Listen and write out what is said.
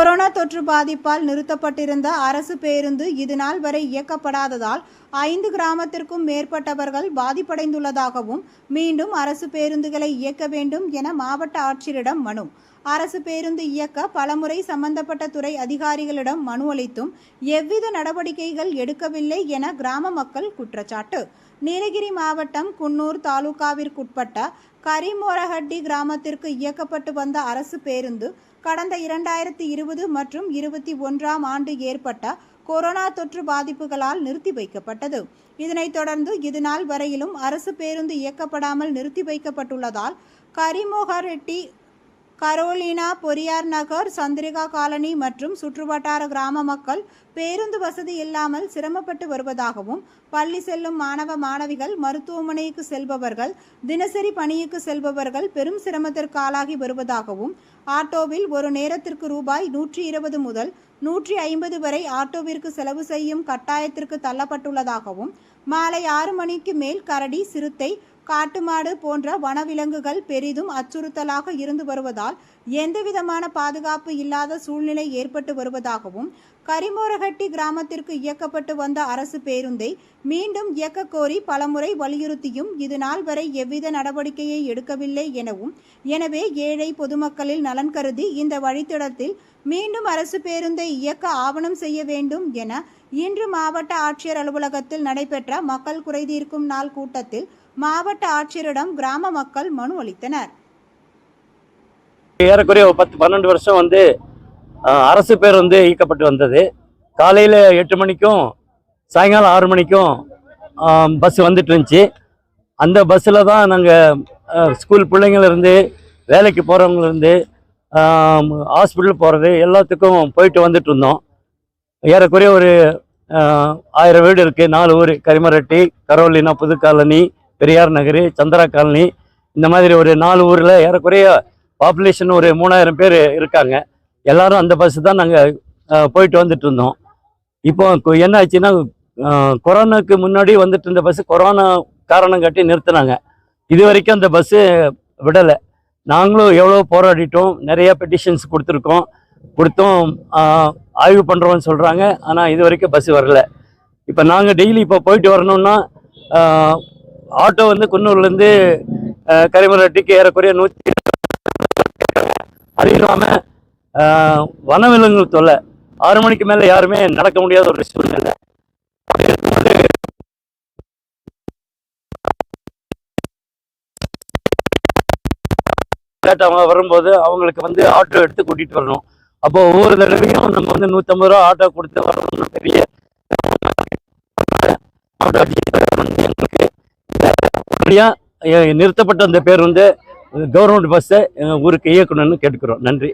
Corona தொற்று பாதிப்பால் நிறுத்தப்பட்டிருந்த அரசு பேருந்து இதுநாள் வரை இயக்கப்படாததால் ஐந்து கிராமத்திற்கும் மேற்பட்டவர்கள் பாதிப்படைந்துள்ளதாகவும் மீண்டும் அரசு பேருந்துகளை இயக்க வேண்டும் என மாவட்ட ஆட்சியரிடம் மனு. அரசு பேருந்து இயக்க பலமுறை சம்பந்தப்பட்ட துறை அதிகாரிகளிடம் மனு அளித்தும் எவ்வித நடவடிக்கைகள் எடுக்கவில்லை என கிராம மக்கள் குற்றச்சாட்டு. நீலகிரி மாவட்டம் குன்னூர் தாலுகாவிற்குட்பட்ட கரிமோரஹட்டி கிராமத்திற்கு இயக்கப்பட்டு வந்த அரசு பேருந்து கடந்த இரண்டாயிரத்தி இருபது மற்றும் இருபத்தி ஒன்றாம் ஆண்டு ஏற்பட்ட கொரோனா தொற்று பாதிப்புகளால் நிறுத்தி வைக்கப்பட்டது. இதனைத் தொடர்ந்து இதுநாள் வரையிலும் அரசு பேருந்து இயக்கப்படாமல் நிறுத்தி வைக்கப்பட்டுள்ளதால் கரிமோகரெட்டி கரோலினா பொரியார் நகர் சந்திரிகா காலனி மற்றும் சுற்றுவட்டார கிராம மக்கள் பேருந்து வசதி இல்லாமல் சிரமப்பட்டு வருவதாகவும் பள்ளி செல்லும் மாணவ மாணவிகள் மருத்துவமனைக்கு செல்பவர்கள் தினசரி பணிக்கு செல்பவர்கள் பெரும் சிரமத்திற்கு ஆளாகி வருவதாகவும் ஆட்டோவில் ஒரு நேரத்திற்கு ரூபாய் நூற்றி இருபது முதல் நூற்றி ஐம்பது வரை ஆட்டோவிற்கு செலவு செய்யும் கட்டாயத்திற்கு தள்ளப்பட்டுள்ளதாகவும் மாலை ஆறு மணிக்கு மேல் கரடி சிறுத்தை காட்டுமாடு போன்ற வனவிலங்குகள் பெரிதும் அச்சுறுத்தலாக இருந்து வருவதால் எந்தவிதமான பாதுகாப்பு இல்லாத சூழ்நிலை ஏற்பட்டு வருவதாகவும் கரிமோரகட்டி கிராமத்திற்கு இயக்கப்பட்டு வந்த அரசு பேருந்தை மீண்டும் இயக்க கோரி பலமுறை வலியுறுத்தியும் இது நாள் வரை எவ்வித நடவடிக்கையை எடுக்கவில்லை எனவும் எனவே ஏழை பொதுமக்களில் நலன் கருதி இந்த வழித்தடத்தில் மீண்டும் அரசு பேருந்தை இயக்க ஆவணம் செய்ய வேண்டும் என இன்று மாவட்ட ஆட்சியர் அலுவலகத்தில் நடைபெற்ற மக்கள் குறைதீர்க்கும் நாள் கூட்டத்தில் மாவட்ட ஆட்சியரிடம் கிராம மக்கள் மனு அளித்தனர். ஏறக்குறைய பத்து பன்னெண்டு வருஷம் வந்து அரசு அரசு பேருந்து இயக்கப்பட்டு வந்தது. காலையில் எட்டு மணிக்கும் சாயங்காலம் ஆறு மணிக்கும் பஸ் வந்துட்டு இருந்துச்சு. அந்த பஸ்ஸில் தான் நாங்கள் ஸ்கூல் பிள்ளைங்கள்லேருந்து வேலைக்கு போகிறவங்கலேருந்து ஹாஸ்பிட்டல் போகிறது எல்லாத்துக்கும் போயிட்டு வந்துட்டு இருந்தோம். ஏறக்குறைய ஒரு ஆயிரம் வீடு இருக்குது நாலு ஊர் கரிமரட்டி கரோலினா புது காலனி பெரியார் நகர் சந்திரா காலனி. இந்த மாதிரி ஒரு நாலு ஊரில் ஏறக்குறைய பாப்புலேஷன் ஒரு மூணாயிரம் பேர் இருக்காங்க. எல்லாரும் அந்த பஸ் தான் நாங்கள் போயிட்டு வந்துட்டு இருந்தோம். இப்போ கொ- என்ன ஆச்சுன்னா கொரோனாக்கு முன்னாடி வந்துட்டு இருந்த பஸ் கொரோனா காரணம் காட்டி நிறுத்தினாங்க. இது வரைக்கும் அந்த பஸ்ஸு விடலை. நாங்களும் எவ்வளோ போராடிட்டோம் நிறையா பெட்டிஷன்ஸ் கொடுத்துருக்கோம். கொடுத்தும் ஆய்வு பண்ணுறோம்னு சொல்கிறாங்க ஆனால் இது வரைக்கும் பஸ் வரல. இப்போ நாங்கள் டெய்லி இப்போ போயிட்டு வரணும்னா ஆட்டோ வந்து குன்னூர்லேருந்து கரிமரட்டிக்கு ஏறக்குறைய நூற்றி அது இல்லாமல் வனவிலங்குகள் தொல்லை. ஆறு மணிக்கு மேலே யாருமே நடக்க முடியாத ஒரு சூழ்நிலை. அப்படி அவங்க வரும்போது அவங்களுக்கு வந்து ஆட்டோ எடுத்து கூட்டிகிட்டு வரணும். அப்போ ஒவ்வொரு தடவையும் நம்ம வந்து நூற்றம்பது ரூபா ஆட்டோ கொடுத்து வரணும்னு பெரிய எங்களுக்கு உடனடியாக நிறுத்தப்பட்ட அந்த பேர் வந்து கவர்மெண்ட் பஸ்ஸை ஊருக்கு இயக்கணும்னு கேட்டுக்கிறோம். நன்றி.